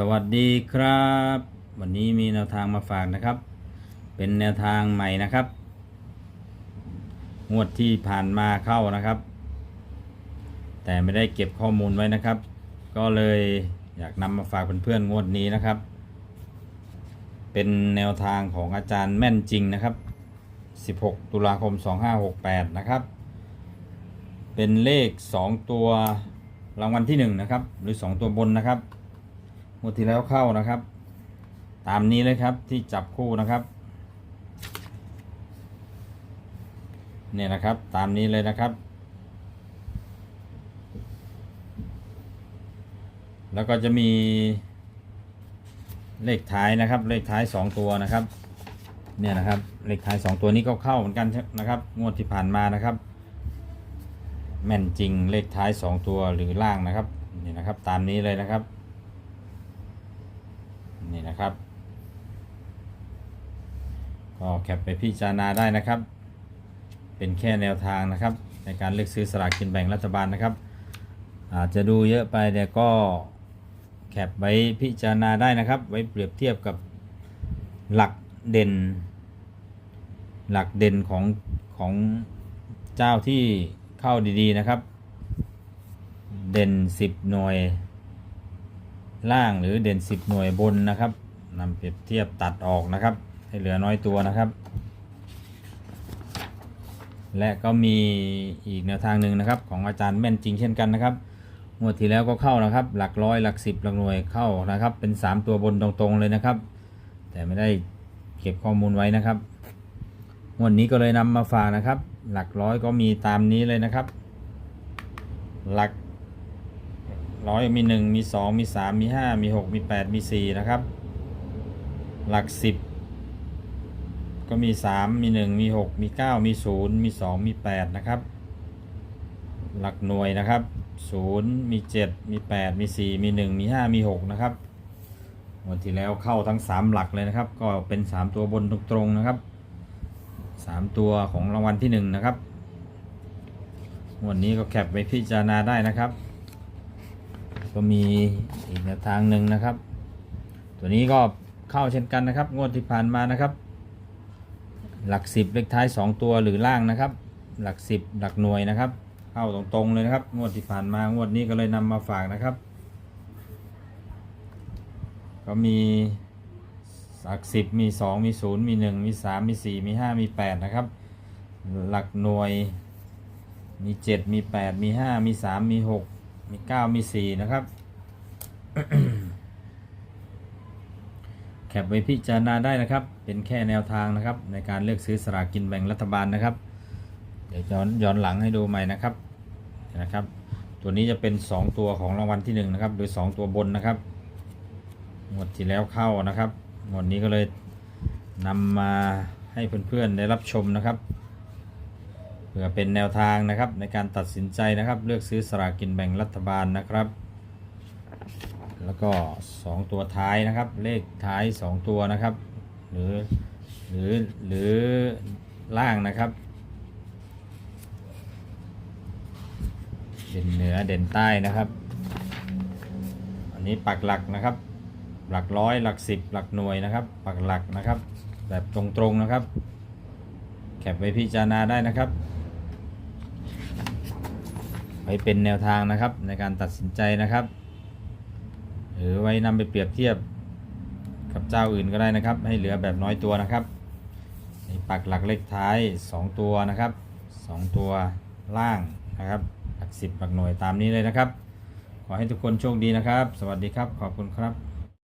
สวัสดีครับ วันนี้มีแนวทางมาฝากนะครับ เป็นแนวทางใหม่นะครับงวดที่ผ่านมาเข้านะครับ แต่ไม่ได้เก็บข้อมูลไว้นะครับ ก็เลยอยากนำมาฝากเพื่อนๆงวดนี้นะครับ เป็นแนวทางของอาจารย์แม่นจริงนะครับ 16 ตุลาคม 2568 นะครับ เป็นเลข 2 ตัวรางวัลที่ 1 นะครับ หรือ 2 ตัวบนนะครับ วดที่แล้วเข้านะครับ ตามนี้เลยครับที่จับคู่นะครับ เนี่ยนะครับตามนี้เลยนะครับ แล้วก็จะมีเลขท้ายนะครับ เลขท้ายสองตัวนะครับ เนี่ยนะครับ เลขท้ายสองตัวนี้ก็เข้าเหมือนกันนะครับ งวดที่ผ่านมานะครับ แม่นจริงเลขท้ายสองตัวหรือล่างนะครับ นี่นะครับ ตามนี้เลยนะครับ นี่นะครับ ก็แคปไปพิจารณาได้นะครับ เป็นแค่แนวทางนะครับ ในการเลือกซื้อสลากกินแบ่งรัฐบาลนะครับ อาจจะดูเยอะไปแต่ก็แคปไว้พิจารณาได้นะครับ ไว้เปรียบเทียบกับหลักเด่น หลักเด่นของของเจ้าที่เข้าดีๆนะครับ เด่น 10 หน่วย ล่างหรือเด่น 10 หน่วยบนนะครับนำเปรียบเทียบตัดออกนะครับ ให้เหลือน้อยตัวนะครับ และก็มีอีกแนวทางหนึ่งนะครับ ของอาจารย์แม่นจริงเช่นกันนะครับงวดที่แล้วก็เข้านะครับ หลักร้อยหลักสิบหลักหน่วยเข้านะครับ เป็น 3 ตัวบนตรงๆเลยนะครับ แต่ไม่ได้เก็บข้อมูลไว้นะครับงวดนี้ก็เลยนำมาฝากนะครับ หลักร้อยก็มีตามนี้เลยนะครับ หลัก ร้อยมีหนึ่งมีสองมีสามมีห้ามีหกมีแปดมีสี่นะครับ หลักสิบก็มีสามมีหนึ่งมีหกมีเก้ามีศูนย์มีสองมีแปดนะครับ หลักหน่วยนะครับศูนย์มีเจ็ดมีแปดมีสี่มีหนึ่งมีห้ามีหกนะครับวันที่แล้วเข้าทั้งสามหลักเลยนะครับ ก็เป็นสามตัวบนตรงๆนะครับสามตัวของรางวัลที่หนึ่งนะครับวันนี้ก็แคปไปพิจารณาได้นะครับ ก็มีอีกแนวทางหนึ่งนะครับ ตัวนี้ก็เข้าเช่นกันนะครับ งวดที่ผ่านมานะครับ หลักสิบเลขท้าย 2 ตัวหรือล่างนะครับ หลักสิบหลักหน่วยนะครับ เข้าตรงๆเลยนะครับ งวดที่ผ่านมางวดนี้ก็เลยนำมาฝากนะครับ ก็มีหลักสิบมี 2 มี 0 มี 1 มี 3 มี 4 มี 5 มี 8 นะครับ หลักหน่วยมี 7 มี 8 มี 5 มี 3 มี 6 มีเก้ามีสี่นะครับ แคปไว้พิจารณาได้นะครับ เป็นแค่แนวทางนะครับ ในการเลือกซื้อสลากกินแบ่งรัฐบาลนะครับ เดี๋ยวย้อนย้อนหลังให้ดูใหม่นะครับนะครับ ตัวนี้จะเป็น 2 ตัวของรางวัลที่1นะครับหรือ2ตัวบนนะครับงวดที่แล้วเข้านะครับงวดนี้ก็เลยนำมาให้เพื่อนๆได้รับชมนะครับ พื่อเป็นแนวทางนะครับในการตัดสินใจนะครับ เลือกซื้อสลากกินแบ่งรัฐบาลนะครับ แล้วก็ 2 ตัวท้ายนะครับ เลขท้าย 2 ตัวนะครับ หรือหรือหรือล่างนะครับ เด่นเหนือเด่นใต้นะครับ อันนี้ปักหลักนะครับ หลักร้อยหลักสิบหลักหน่วยนะครับ ปักหลักนะครับ แบบตรงๆนะครับแคปไว้พิจารณาได้นะครับ ไว้เป็นแนวทางนะครับในการตัดสินใจนะครับ หรือไว้นำไปเปรียบเทียบกับเจ้าอื่นก็ได้นะครับ ให้เหลือแบบน้อยตัวนะครับนี่ปักหลักเลขท้าย 2 ตัวนะครับ 2 ตัวล่างนะครับหลักสิบหลักหน่วยตามนี้เลยนะครับ ขอให้ทุกคนโชคดีนะครับ สวัสดีครับ ขอบคุณครับ